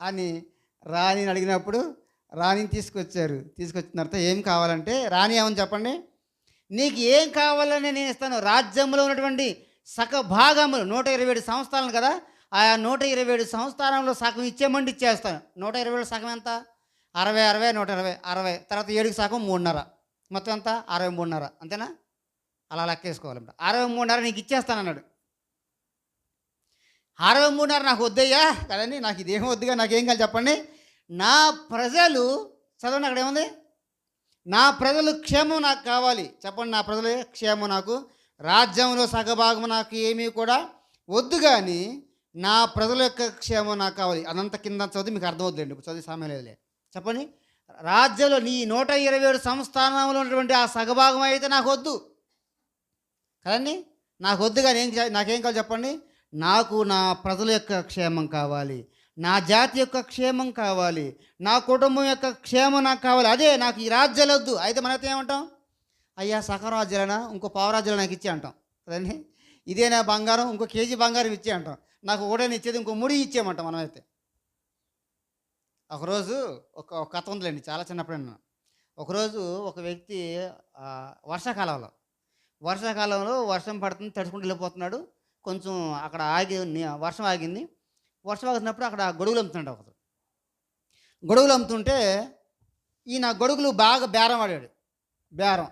అని రాణిని అడిగినప్పుడు రాణిని తీసుకొచ్చారు. తీసుకొచ్చిన తర్వాత ఏం కావాలంటే రాణి ఏమని చెప్పండి? నీకు ఏం కావాలని నేను ఇస్తాను. రాజ్యంలో ఉన్నటువంటి సగ భాగములు నూట ఇరవై ఏడు సంస్థానాలు కదా ఆ నూట ఇరవై ఏడు సంస్థానంలో సగం ఇచ్చేమంటే ఇచ్చేస్తాను. నూట ఇరవై ఏడు సగం ఎంత? అరవై అరవై నూట ఇరవై అరవై. తర్వాత ఏడుకి సగం మూడున్నర. మొత్తం ఎంత? అరవై మూడున్నర. అంతేనా? అలా లెక్కేసుకోవాలంట అరవై మూడున్నర నీకు ఇచ్చేస్తాను అన్నాడు అరవై మూడున్నర నాకు వద్దయ్యా. కదండి నాకు ఇదేం వద్దుగా నాకేం కాదు చెప్పండి. నా ప్రజలు చదవండి అక్కడ ఏముంది? నా ప్రజలు క్షేమం నాకు కావాలి. చెప్పండి నా ప్రజల క్షేమం నాకు. రాజ్యంలో సగభాగం నాకు ఏమీ కూడా వద్దు కానీ నా ప్రజల యొక్క క్షేమం నాకు కావాలి. అదంత కింద చదివి మీకు అర్థమవుతుందండి ఇప్పుడు చదివి సమయం లేదులే. చెప్పండి రాజ్యంలో నీ నూట ఇరవై ఏడు సంస్థానంలో ఉన్నటువంటి ఆ సగభాగం అయితే నాకు వద్దు. కదండి నాకు వద్దు కానీ ఏం నాకేం కావాలి చెప్పండి? నాకు నా ప్రజల యొక్క క్షేమం కావాలి నా జాతి యొక్క క్షేమం కావాలి నా కుటుంబం యొక్క క్షేమం నాకు కావాలి. అదే నాకు ఈ రాజ్యాలు వద్దు అయితే మనైతే ఏమంటాం? అయ్యా సగం ఇంకో పావరాజ్యాలు నాకు ఇచ్చే అంటాం. కదండి ఇదేనా బంగారం ఇంకో కేజీ బంగారం ఇచ్చే అంటాం. నాకు ఒకటేని ఇచ్చేది ఇంకో ముడి ఇచ్చేయమంటాం మనమైతే. ఒకరోజు ఒక ఒక కథ ఉందిలేండి చాలా చిన్నప్పుడు నేను. ఒకరోజు ఒక వ్యక్తి వర్షాకాలంలో వర్షాకాలంలో వర్షం పడుతుంది తడుచుకుంటూ వెళ్ళిపోతున్నాడు. కొంచెం అక్కడ ఆగి వర్షం ఆగింది. వర్షం ఆగుతున్నప్పుడు అక్కడ గొడుగులు అమ్ముతున్నాడు ఒకరు గొడుగులు అమ్ముతుంటే ఈయన గొడుగులు బాగా బేరం ఆడాడు బేరం.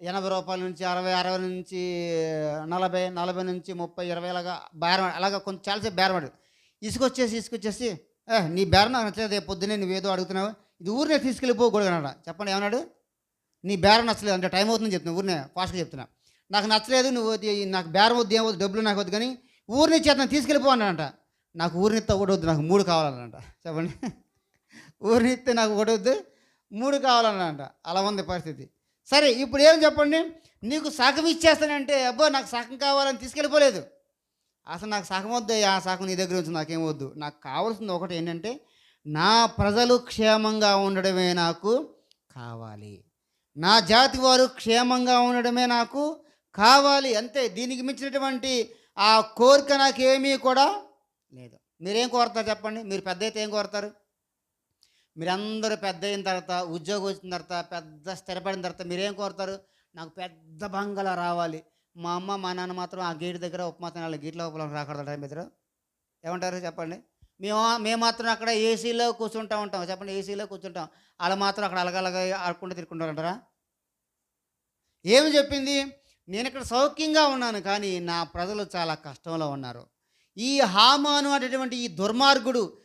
ఎనభై రూపాయల నుంచి అరవై అరవై నుంచి నలభై నలభై నుంచి ముప్పై ఇరవై అలాగా బేరం అలాగా కొంచెం చాలాసేపు బేరం ఆడాడు ఇసుకొచ్చేసి ఇసుకొచ్చేసి ఏ నీ బేరం నాకు నచ్చలేదు రేపు పొద్దున్నే నువ్వేదో అడుగుతున్నావు ఇది ఊరినే తీసుకెళ్ళిపో గొడుగు అన్నాడు. చెప్పండి ఏమన్నాడు? నీ బేరం నచ్చలేదు అంటే టైం అవుతుందని చెప్తున్నా ఊరినే ఫాస్ట్గా చెప్తున్నా. నాకు నచ్చలేదు నువ్వు నాకు బేరం వద్దు ఏమవుతుంది డబ్బులు నాకు వద్దు కానీ ఊరిని చేతను తీసుకెళ్ళిపో అన్నాడంట. నాకు ఊరినిస్తే ఒకటి వద్దు నాకు మూడు కావాలన్నంట చెప్పండి. ఊరినిస్తే నాకు ఒకటి వద్దు మూడు కావాలన్నంట అలా ఉంది పరిస్థితి. సరే ఇప్పుడు ఏం చెప్పండి? నీకు సగం ఇచ్చేస్తానంటే అబ్బో నాకు సగం కావాలని తీసుకెళ్ళిపోలేదు. అసలు నాకు సగం వద్దు ఆ సగం నీ దగ్గర నుంచి నాకేం వద్దు. నాకు కావాల్సింది ఒకటి ఏంటంటే నా ప్రజలు క్షేమంగా ఉండడమే నాకు కావాలి. నా జాతి వారు క్షేమంగా ఉండడమే నాకు కావాలి అంతే. దీనికి మించినటువంటి ఆ కోరిక నాకేమీ కూడా లేదు. మీరేం కోరుతారు చెప్పండి? మీరు పెద్ద అయితే ఏం కోరుతారు? మీరందరూ పెద్ద అయిన తర్వాత ఉద్యోగం వచ్చిన తర్వాత పెద్ద స్థిరపడిన తర్వాత మీరేం కోరుతారు? నాకు పెద్ద బంగళా రావాలి. మా అమ్మ మా నాన్న మాత్రం ఆ గేట్ దగ్గర ఉప్మా తినాలి. గేట్ లోపల రాకూడదు టైం ఏమంటారు చెప్పండి? మేము మేము మాత్రం అక్కడ ఏసీలో కూర్చుంటా ఉంటాం. చెప్పండి ఏసీలో కూర్చుంటాం. వాళ్ళు మాత్రం అక్కడ అలగలగా ఆడుకుంటూ తిరుక్కుంటారంటారా ఏమి చెప్పింది? నేను ఇక్కడ సౌఖ్యంగా ఉన్నాను కానీ నా ప్రజలు చాలా కష్టంలో ఉన్నారు. ఈ హామాను అనేటువంటి ఈ దుర్మార్గుడు